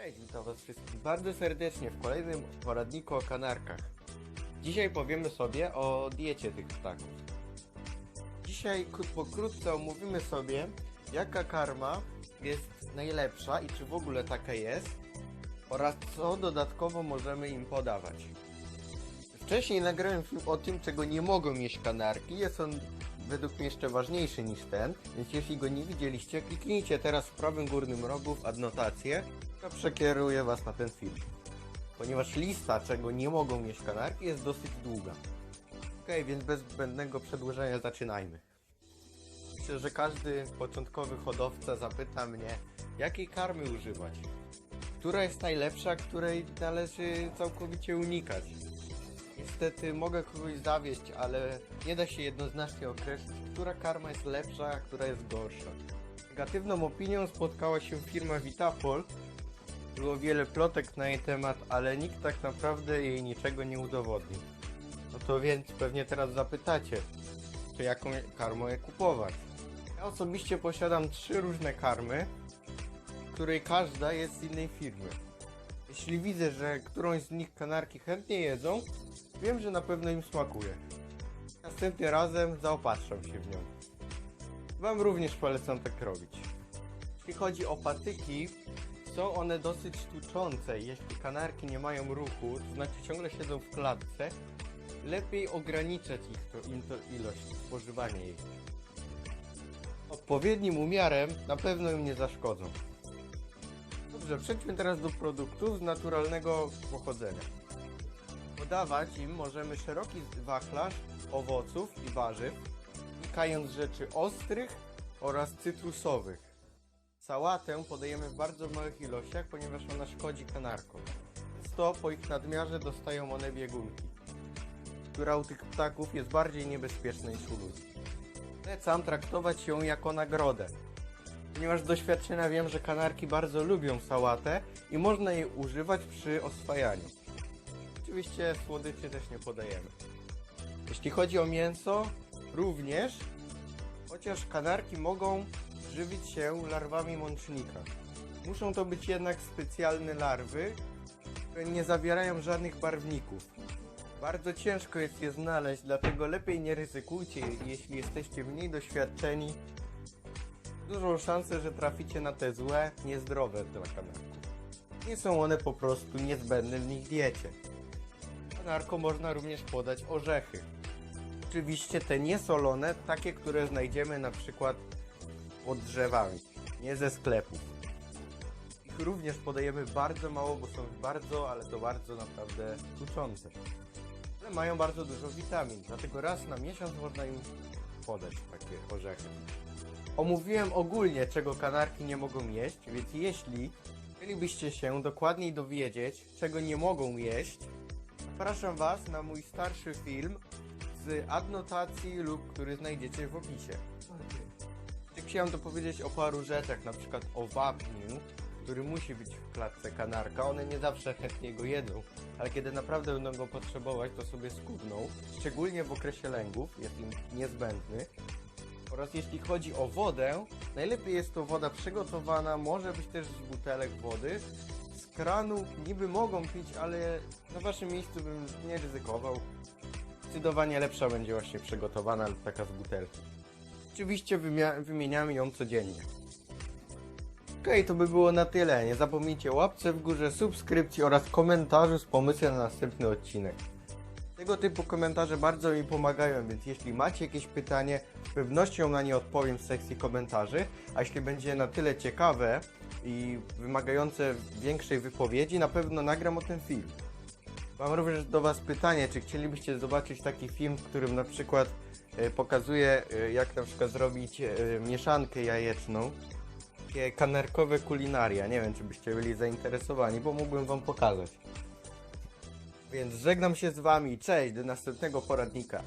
Cześć, witam was wszystkich bardzo serdecznie w kolejnym poradniku o kanarkach. Dzisiaj powiemy sobie o diecie tych ptaków. Dzisiaj pokrótce omówimy sobie, jaka karma jest najlepsza i czy w ogóle taka jest oraz co dodatkowo możemy im podawać. Wcześniej nagrałem film o tym, czego nie mogą jeść kanarki. Jest on według mnie jeszcze ważniejszy niż ten, więc jeśli go nie widzieliście, kliknijcie teraz w prawym górnym rogu w adnotację, to przekieruje was na ten film. Ponieważ lista, czego nie mogą jeść kanarki, jest dosyć długa. Okej, więc bez zbędnego przedłużenia zaczynajmy. Myślę, że każdy początkowy hodowca zapyta mnie, jakiej karmy używać. Która jest najlepsza, której należy całkowicie unikać. Niestety mogę kogoś zawieść, ale nie da się jednoznacznie określić, która karma jest lepsza, a która jest gorsza. Negatywną opinią spotkała się firma Vitapol. Było wiele plotek na jej temat, ale nikt tak naprawdę jej niczego nie udowodnił. No to więc pewnie teraz zapytacie, czy jaką karmę kupować. Ja osobiście posiadam trzy różne karmy, której każda jest z innej firmy. Jeśli widzę, że którąś z nich kanarki chętnie jedzą, wiem, że na pewno im smakuje. Następnym razem zaopatrzam się w nią. Wam również polecam tak robić. Jeśli chodzi o patyki, są one dosyć tuczące. Jeśli kanarki nie mają ruchu, to znaczy ciągle siedzą w klatce, lepiej ograniczać ich to, im to ilość spożywania jej. Odpowiednim umiarem na pewno im nie zaszkodzą. Dobrze, przejdźmy teraz do produktów z naturalnego pochodzenia. Podawać im możemy szeroki wachlarz owoców i warzyw, unikając rzeczy ostrych oraz cytrusowych. Sałatę podajemy w bardzo małych ilościach, ponieważ ona szkodzi kanarkom. Często po ich nadmiarze dostają one biegunki, która u tych ptaków jest bardziej niebezpieczna niż u ludzi. Polecam traktować ją jako nagrodę, ponieważ z doświadczenia wiem, że kanarki bardzo lubią sałatę i można jej używać przy oswajaniu. Oczywiście słodyczy też nie podajemy. Jeśli chodzi o mięso, również, chociaż kanarki mogą żywić się larwami mącznika. Muszą to być jednak specjalne larwy, które nie zawierają żadnych barwników. Bardzo ciężko jest je znaleźć, dlatego lepiej nie ryzykujcie, jeśli jesteście mniej doświadczeni. Dużą szansę, że traficie na te złe, niezdrowe dla kanarków. Nie są one po prostu niezbędne w nich diecie. Kanarko można również podać orzechy. Oczywiście te niesolone, takie, które znajdziemy na przykład pod drzewami, nie ze sklepów. Ich również podajemy bardzo mało, bo są bardzo, ale to bardzo naprawdę tuczące. Ale mają bardzo dużo witamin, dlatego raz na miesiąc można im podać takie orzechy. Omówiłem ogólnie, czego kanarki nie mogą jeść, więc jeśli chcielibyście się dokładniej dowiedzieć, czego nie mogą jeść, zapraszam Was na mój starszy film z adnotacji lub który znajdziecie w opisie. Chciałem dopowiedzieć o paru rzeczach, na przykład o wapniu, który musi być w klatce kanarka. One nie zawsze chętnie go jedzą, ale kiedy naprawdę będą go potrzebować, to sobie skubną. Szczególnie w okresie lęgów jest im niezbędny. Oraz jeśli chodzi o wodę, najlepiej jest to woda przygotowana, może być też z butelek wody. Z kranu niby mogą pić, ale na waszym miejscu bym nie ryzykował. Zdecydowanie lepsza będzie właśnie przygotowana lub taka z butelki. Oczywiście wymieniamy ją codziennie. Okej, to by było na tyle. Nie zapomnijcie łapce w górze, subskrypcji oraz komentarzu z pomysłem na następny odcinek. Tego typu komentarze bardzo mi pomagają, więc jeśli macie jakieś pytanie, z pewnością na nie odpowiem w sekcji komentarzy, a jeśli będzie na tyle ciekawe i wymagające większej wypowiedzi, na pewno nagram o tym film. Mam również do Was pytanie, czy chcielibyście zobaczyć taki film, w którym na przykład e, pokazuje, e, jak na przykład zrobić e, mieszankę jajeczną, takie kanerkowe kulinaria. Nie wiem, czy byście byli zainteresowani, bo mógłbym Wam pokazać. Więc żegnam się z Wami, cześć, do następnego poradnika.